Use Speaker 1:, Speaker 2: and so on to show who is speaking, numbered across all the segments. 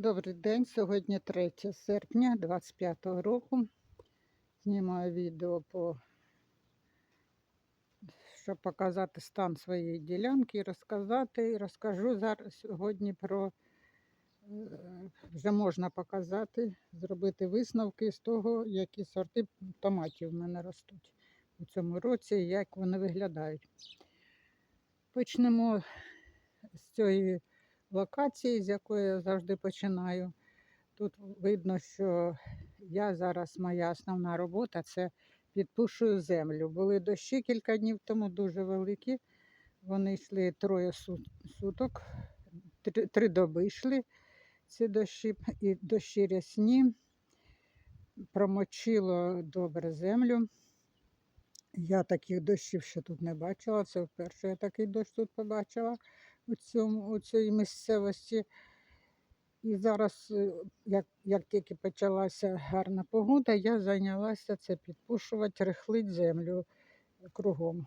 Speaker 1: Добрий день, сьогодні 3 серпня 25 року. Знімаю відео, по... щоб показати стан своєї ділянки і розказати. І розкажу зараз сьогодні про е, вже можна показати, зробити висновки з того, які сорти томатів в мене ростуть у цьому році і як вони виглядають. Почнемо з цієї локації, з якої я завжди починаю. Тут видно, що я зараз моя основна робота це підпушую землю. Були дощі кілька днів тому дуже великі. Вони йшли троє суток, три, доби йшли ці дощі, і дощі рясні. Промочило добре землю. Я таких дощів ще тут не бачила. Це вперше я такий дощ тут побачила у, цьому, у цій місцевості. І зараз, е, як, як тільки почалася гарна погода, я зайнялася це підпушувати, рихлить землю кругом.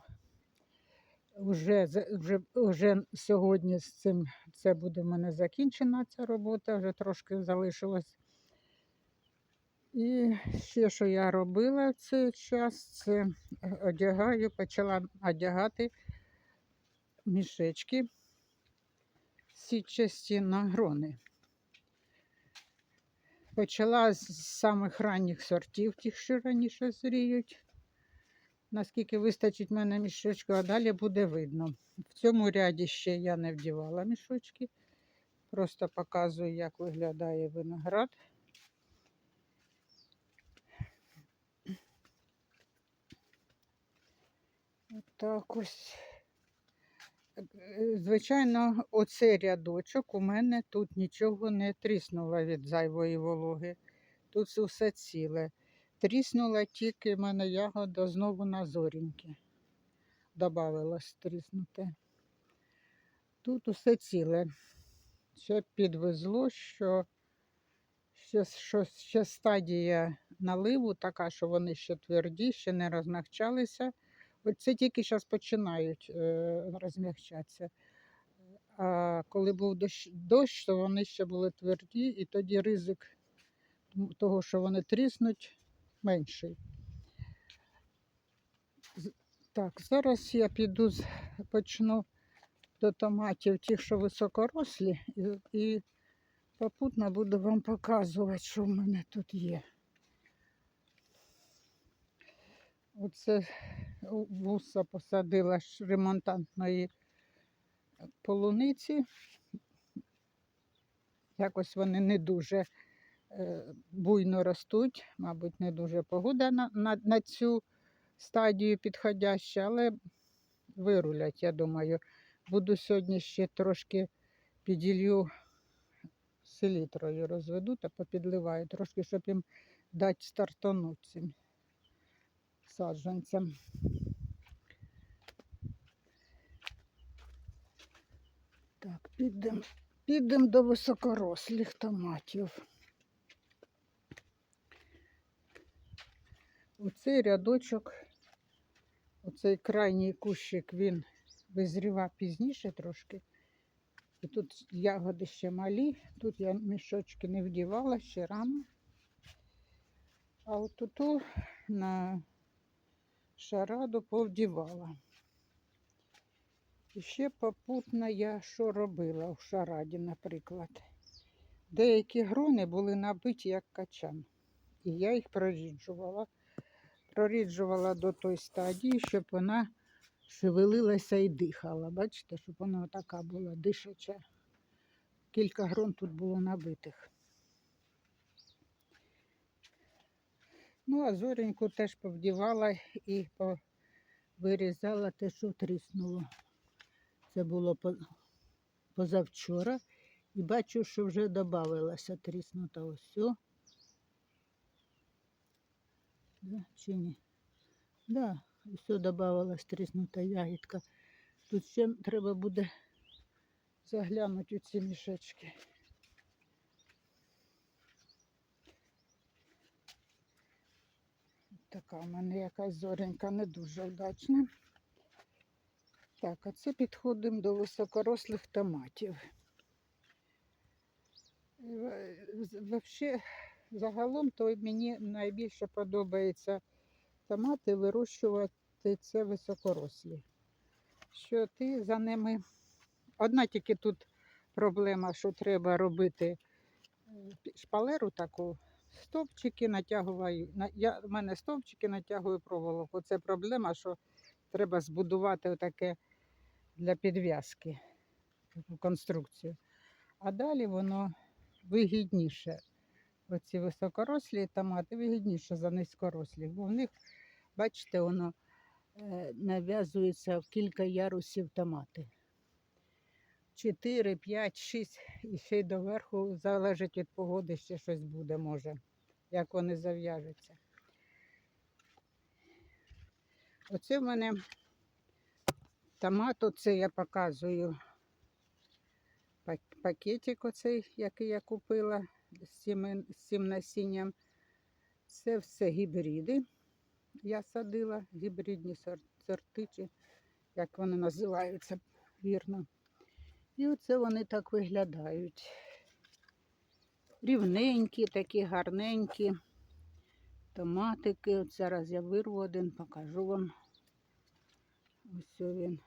Speaker 1: Вже, вже, вже сьогодні з цим це буде в мене закінчена ця робота, вже трошки залишилось. І ще, що я робила в цей час, це е, одягаю, почала одягати мішечки сітчасті на грони. Почала з самих ранніх сортів, тих, що раніше зріють. Наскільки вистачить мене мішечку, а далі буде видно. В цьому ряді ще я не вдівала мішочки. Просто показую, як виглядає виноград. Так ось. Е, Звичайно, оцей рядочок у мене тут нічого не тріснуло від зайвої вологи. Тут усе ціле. Тріснула тільки в мене ягода знову на зоріньки. Добавилось тріснути. Тут усе ціле. Ще підвезло, що ще, що ще стадія наливу така, що вони ще тверді, ще не розмягчалися. Оце тільки зараз починають е, розмягчатися. А коли був дощ, дощ, то вони ще були тверді, і тоді ризик того, що вони тріснуть, менший. Так, зараз я піду почну до томатів, тих, що високорослі, і, і попутно буду вам показувати, що в мене тут є. Оце вуса посадила ж ремонтантної полуниці. Якось вони не дуже е, буйно ростуть, мабуть, не дуже погода на, на, на цю стадію підходяща, але вирулять, я думаю. Буду сьогодні ще трошки піділью селітрою розведу та попідливаю, трошки, щоб їм дати стартануть цим саджанцям. Так, підемо підем до високорослих томатів. Оцей рядочок, оцей крайній кущик, він визрівав пізніше трошки. І тут ягоди ще малі, тут я мішочки не вдівала ще рано. А от тут на шараду повдівала. І ще попутно я що робила в шараді, наприклад. Деякі грони були набиті як качан. І я їх проріджувала. Проріджувала до той стадії, щоб вона шевелилася і дихала. Бачите, щоб вона така була дишача. Кілька грон тут було набитих. Ну, а зореньку теж повдівала і вирізала те, що тріснуло. Це було позавчора. І бачу, що вже додавалася тріснута ось. Да, чи ні? Да, все додавалась тріснута ягідка. Тут ще треба буде заглянути у ці мішечки. Така в мене якась зоренька не дуже вдачна. Так, а це підходимо до високорослих томатів. Взагалі, загалом, то мені найбільше подобається томати вирощувати це високорослі. Що ти за ними. Одна тільки тут проблема, що треба робити е, шпалеру таку, стовпчики натягую. Я, в мене стовпчики натягую проволоку. Це проблема, що треба збудувати отаке для підв'язки конструкцію. А далі воно вигідніше. Оці високорослі томати вигідніше за низькорослі, бо в них, бачите, воно е, нав'язується в кілька ярусів томати. 4, 5, 6 і ще й доверху залежить від погоди, ще щось буде, може, як вони зав'яжуться. Оце в мене томат, оце я показую пакетик оцей, який я купила з цим, з цим насінням. Це все гібриди. Я садила, гібридні сор- сорти, як вони називаються вірно. І оце вони так виглядають. Рівненькі, такі гарненькі. Томатики. От зараз я вирву один, покажу вам. Ось він.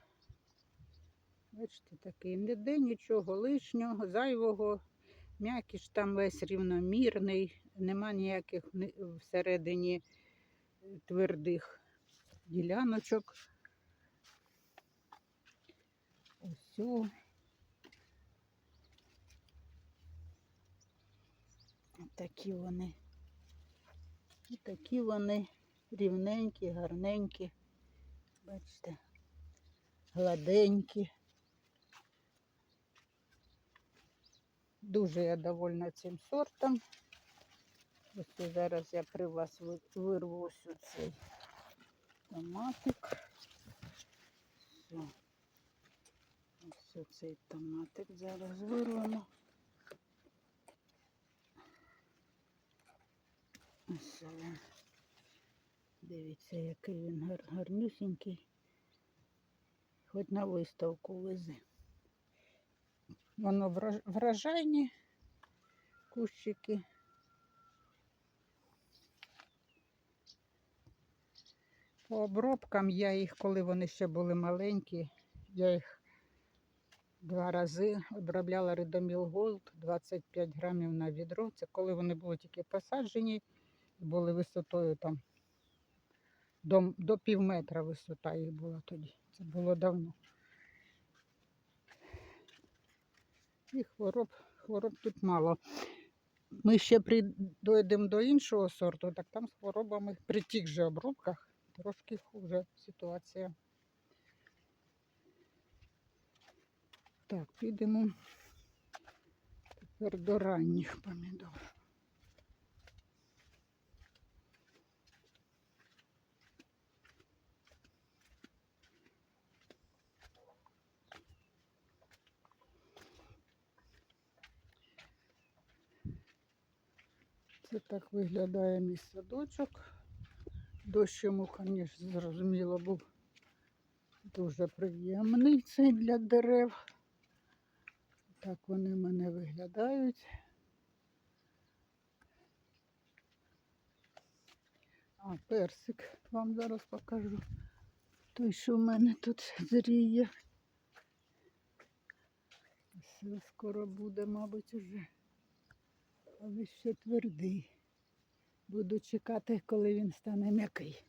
Speaker 1: Бачите, такий ніде нічого лишнього, зайвого. М'якіш там весь рівномірний, нема ніяких всередині твердих діляночок. Ось. Такі вони. І такі вони рівненькі, гарненькі. Бачите, гладенькі. Дуже я довольна цим сортом. Ось зараз я при вас вирву ось цей томатик. Все. Ось цей томатик зараз вирвемо. Ось він. Дивіться, який він гар- гарнюсінький. Хоч на виставку вези. Воно врожайні кущики. По обробкам я їх, коли вони ще були маленькі, я їх два рази обробляла Редоміл Голд 25 грамів на відро. Це коли вони були тільки посаджені, були висотою там до, до пів метра висота їх була тоді. Це було давно. І хвороб, хвороб тут мало. Ми ще дійдемо до іншого сорту, так там з хворобами при тих же обробках трошки хуже ситуація. Так, підемо тепер до ранніх помідор. Це так виглядає мій садочок. Дощ йому, звісно, зрозуміло, був дуже приємний цей для дерев. Так вони в мене виглядають. А, персик вам зараз покажу. Той, що в мене тут зріє. Все скоро буде, мабуть, уже. Але ще твердий. Буду чекати, коли він стане м'який.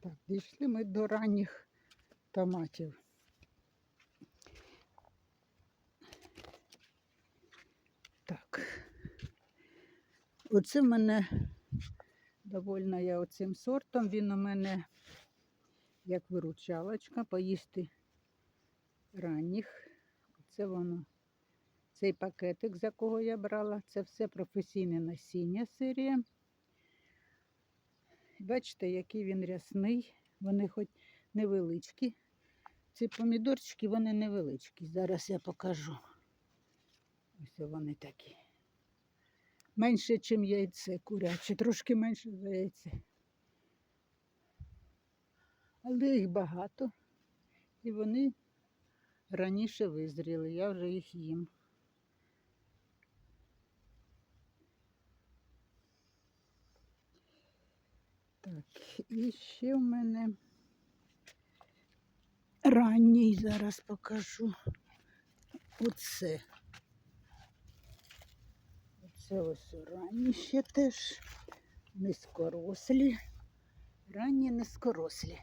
Speaker 1: Так, дійшли ми до ранніх томатів. Так. Оце в мене довольна я оцим сортом. Він у мене як виручалочка, поїсти ранніх. Це воно. Цей пакетик, з якого я брала, це все професійне насіння серія. Бачите, який він рясний. Вони хоч невеличкі. Ці помідорчики, вони невеличкі. Зараз я покажу. Ось вони такі. Менше, ніж яйце куряче, трошки менше за яйце. Але їх багато. І вони раніше визріли, я вже їх їм. Так, і ще в мене ранній зараз покажу. Оце. Оце ось ранні ще теж низькорослі. Ранні низькорослі.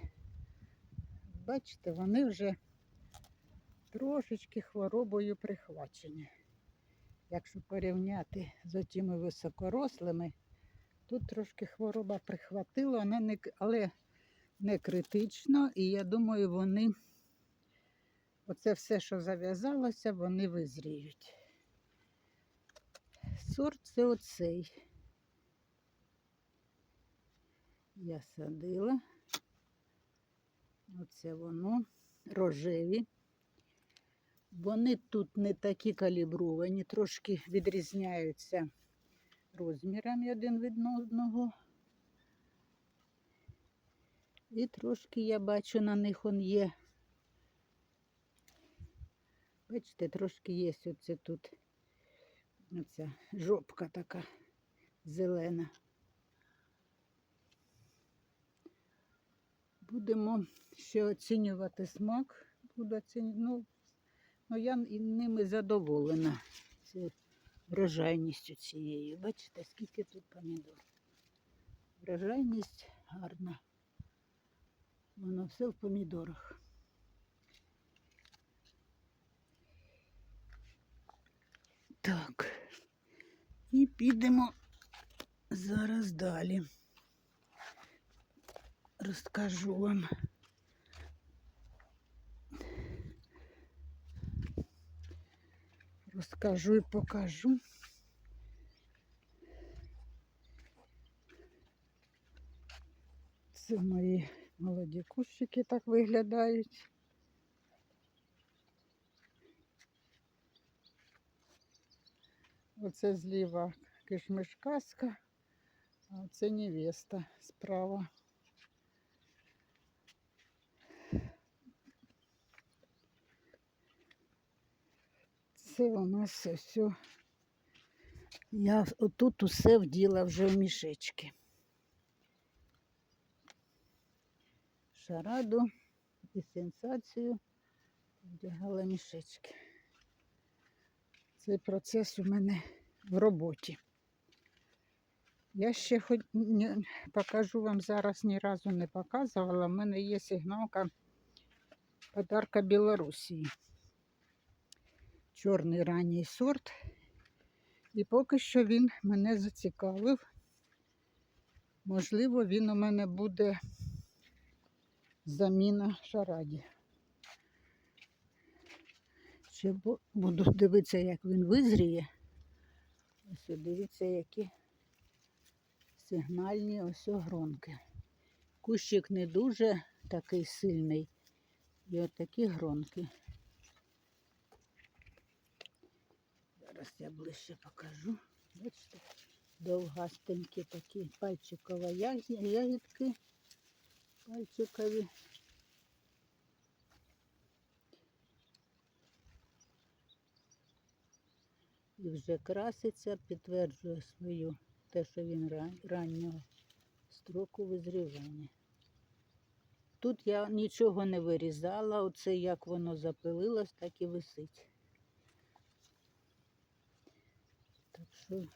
Speaker 1: Бачите, вони вже трошечки хворобою прихвачені. Якщо порівняти з тими високорослими, тут трошки хвороба прихватила, вона не, але не критично, і я думаю, вони, оце все, що зав'язалося, вони визріють. Сорт це оцей. Я садила. Оце воно рожеві. Вони тут не такі калібровані, трошки відрізняються розмірами один від одного. І трошки я бачу на них он є. Бачите, трошки є оце тут. Оця жопка така зелена. Будемо ще оцінювати смак. Буду оціню... ну, ну, я ними задоволена. Це врожайністю цією. Бачите, скільки тут помідор. Врожайність гарна. Воно все в помідорах. Так. І підемо зараз далі. Розкажу вам. Розкажу і покажу. Це мої молоді кущики так виглядають. Оце зліва кишмишкаска, а оце невеста справа. Це у нас все. Я отут усе вділа вже в мішечки. Шараду і сенсацію вдягала мішечки. Цей процес у мене в роботі. Я ще хоч не покажу вам зараз ні разу не показувала. У мене є сигналка подарка Білорусії. Чорний ранній сорт. І поки що він мене зацікавив. Можливо, він у мене буде заміна шараді. Ще буду дивитися, як він визріє. Ось дивіться, які сигнальні ось гронки. Кущик не дуже такий сильний. І отакі гронки. Зараз я ближче покажу. Бачите, довгастенькі такі пальчикова ягідки. Пальчикові. І вже краситься, підтверджує свою те, що він ран- раннього строку визрівання. Тут я нічого не вирізала, оце як воно запилилось, так і висить. Так що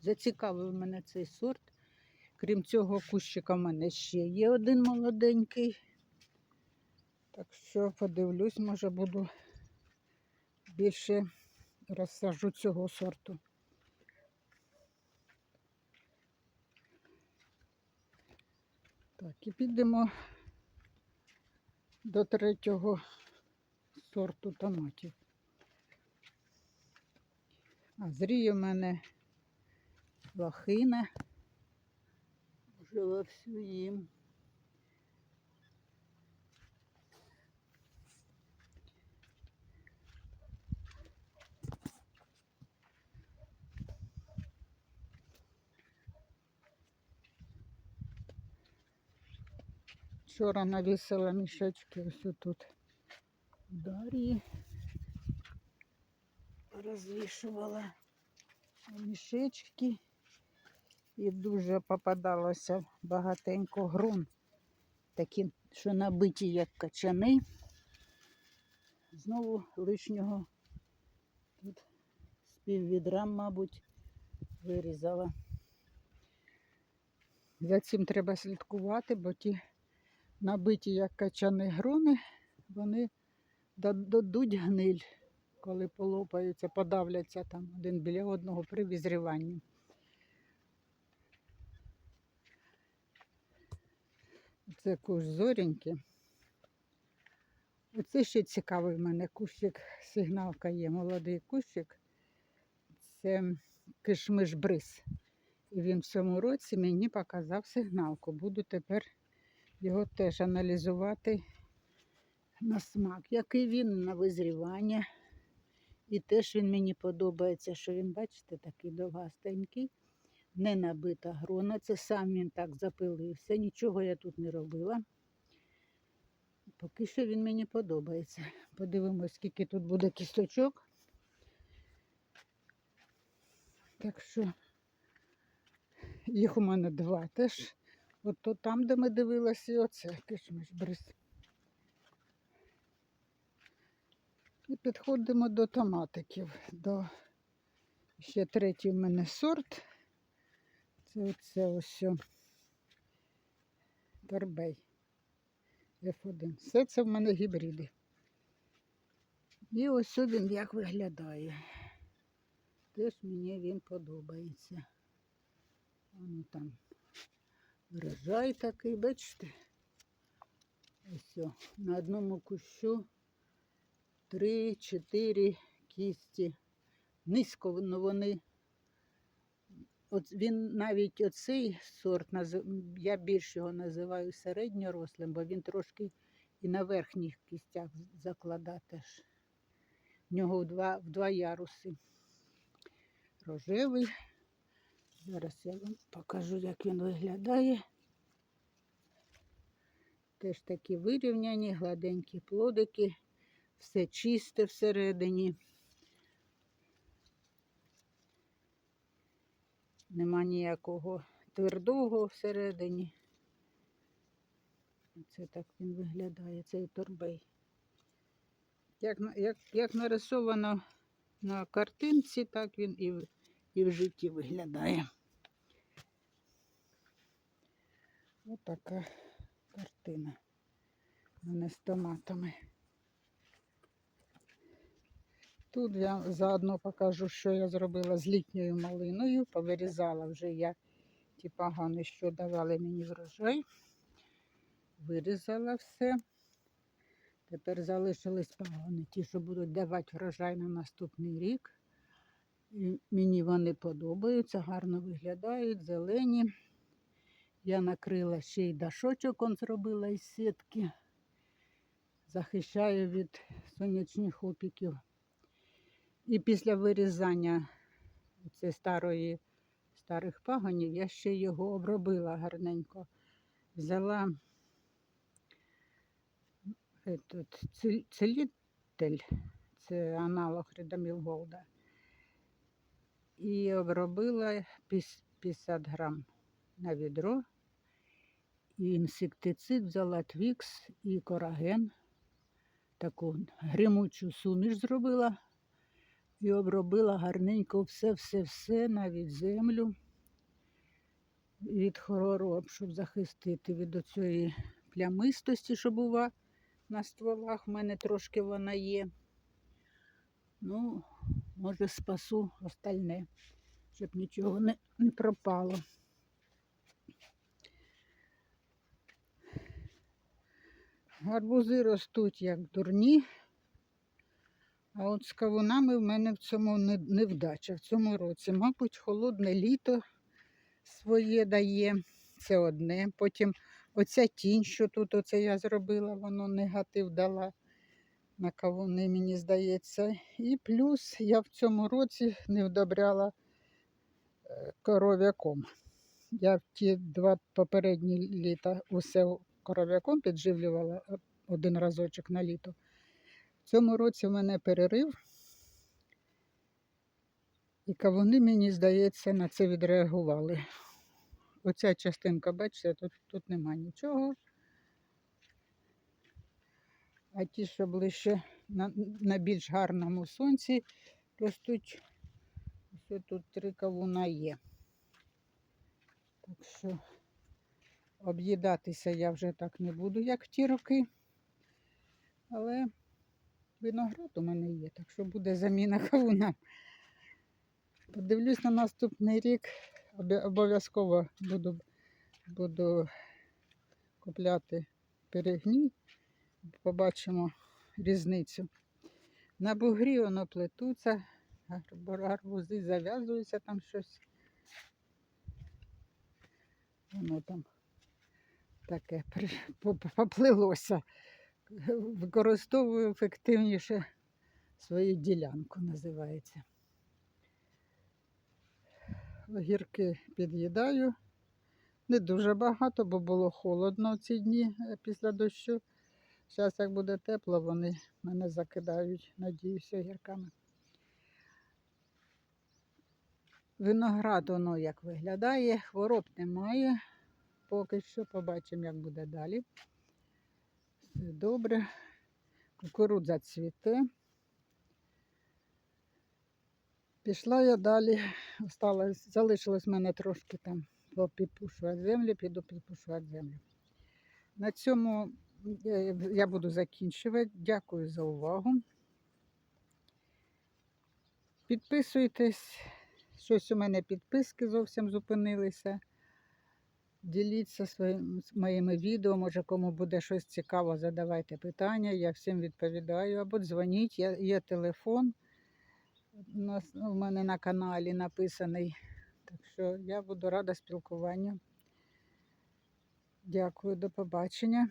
Speaker 1: зацікавив мене цей сорт. Крім цього, кущика в мене ще є один молоденький. Так що подивлюсь, може буду більше розсаджу цього сорту. Так, і підемо до третього сорту томатів. А зріє в мене лохина. Вже вовсю їм. Вчора навісила мішечки ось тут Дар'ї. Розвішувала мішечки і дуже попадалося багатенько грон. Такі, що набиті, як качани. Знову лишнього тут з піввідра, мабуть, вирізала. За цим треба слідкувати, бо ті набиті, як качани грони, вони дадуть гниль, коли полопаються, подавляться там один біля одного при візріванні. Це куш зоріньки. Оце ще цікавий в мене кущик, сигналка є, молодий кущик. Це кишмиш бриз. І він в цьому році мені показав сигналку. Буду тепер його теж аналізувати на смак. Який він на визрівання. І теж він мені подобається, що він, бачите, такий довгастенький, не набита грона. Це сам він так запилився. Нічого я тут не робила. Поки що він мені подобається. Подивимось, скільки тут буде кісточок. Так що їх у мене два теж. От то там, де ми дивилися, і оце кишмиш бриз. І підходимо до томатиків. До ще третій в мене сорт. Це оце ось Торбей F1. Все це в мене гібриди. І ось він як виглядає. Теж мені він подобається. Воно там врожай такий, бачите? Ось на одному кущу три-чотири кісті. Низько воно вони. От він навіть оцей сорт, я більш його називаю середньорослим, бо він трошки і на верхніх кістях закладає. В нього в два, в два яруси. Рожевий. Зараз я вам покажу, як він виглядає. Теж такі вирівняні, гладенькі плодики, все чисте всередині. Нема ніякого твердого всередині. Це так він виглядає, цей торбей. Як, як, як нарисовано на картинці, так він і, в- і в житті виглядає. Ось така картина. Мене з томатами. Тут я заодно покажу, що я зробила з літньою малиною. Повирізала вже я ті пагани, що давали мені врожай. Вирізала все. Тепер залишились пагони, ті, що будуть давати врожай на наступний рік. І мені вони подобаються, гарно виглядають, зелені. Я накрила ще й дашочок, он зробила із сітки. Захищаю від сонячних опіків. І після вирізання цієї старої, старих пагонів я ще його обробила гарненько. Взяла этот, целитель, це аналог Голда. І обробила 50 грам на відро. І інсектицид взяла твікс і кораген. Таку гримучу суміш зробила і обробила гарненько все-все-все, навіть землю від хвороб, щоб захистити від оцієї плямистості, що бува на стволах. У мене трошки вона є. Ну, може, спасу остальне, щоб нічого не, не пропало. Гарбузи ростуть як дурні. А от з кавунами в мене в цьому невдача в цьому році. Мабуть, холодне літо своє дає. Це одне. Потім оця тінь, що тут оце я зробила, воно негатив дала на кавуни, мені здається. І плюс я в цьому році не вдобряла е, коров'яком. Я в ті два попередні літа усе коров'яком підживлювала один разочок на літо. Цьому році в мене перерив. І кавуни, мені здається, на це відреагували. Оця частинка, бачите, тут, тут нема нічого. А ті, що ближче на, на більш гарному сонці, ростуть. Ось тут три кавуна є. Так що об'їдатися я вже так не буду, як в ті роки. Але виноград у мене є, так що буде заміна кавунам. Подивлюсь на наступний рік. Обов'язково буду, буду купляти перегній. Побачимо різницю. На бугрі воно плетуться, гар- гарбузи зав'язуються там щось. Воно там таке поплилося. Використовую ефективніше свою ділянку, називається. Огірки під'їдаю. Не дуже багато, бо було холодно ці дні е, після дощу. Зараз, як буде тепло, вони мене закидають, надіюся, огірками. Виноград воно як виглядає, хвороб немає. Поки що побачимо, як буде далі. Все добре. Кукурудза цвіте. Пішла я далі. Осталось, залишилось в мене трошки там підпушувати землю, піду підпушувати землю. На цьому е, я буду закінчувати. Дякую за увагу. Підписуйтесь. Щось у мене підписки зовсім зупинилися. Діліться своїм, моїми відео. Може, кому буде щось цікаво, задавайте питання. Я всім відповідаю. Або дзвоніть, є, є телефон. У нас у мене на каналі написаний. Так що я буду рада спілкуванню. Дякую, до побачення.